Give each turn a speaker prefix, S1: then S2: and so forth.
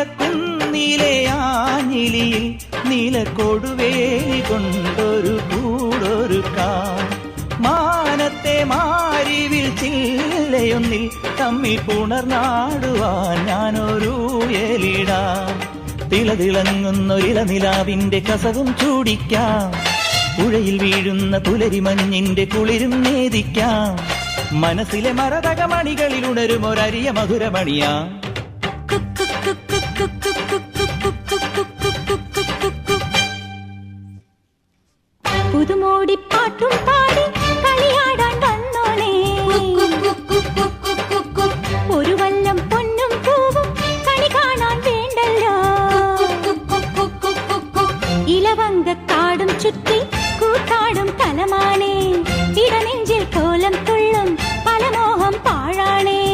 S1: നീലക്കുന്നിലെ ആഞ്ഞിലിയിൽ കൊണ്ടൊരു കൂടൊരു കാ മാനത്തെ മാരിവിൽ ചില്ലയൊന്നിൽ തമ്മിൽ പുണർനാടുവാൻ ഞാനൊരു എലിടാം. തിളതിളങ്ങുന്നൊരിളനിലാവിന്റെ കസവും ചൂടിക്കാം. പുഴയിൽ വീഴുന്ന പുലരിമഞ്ഞിന്റെ കുളിരും നേദിക്കാം. മനസ്സിലെ മരതകമണികളിൽ
S2: புதுமோடி பாட்டும் பாடி களியாடான் வந்தோனே. ஒரு வல்லம் பொன்னும் பூவும் கனி காணான் வேண்டல்லோ. இலவங்க காடும் சுற்றி கூத்தாடும் தலமானே. இடநெஞ்சில் கோலம் துள்ள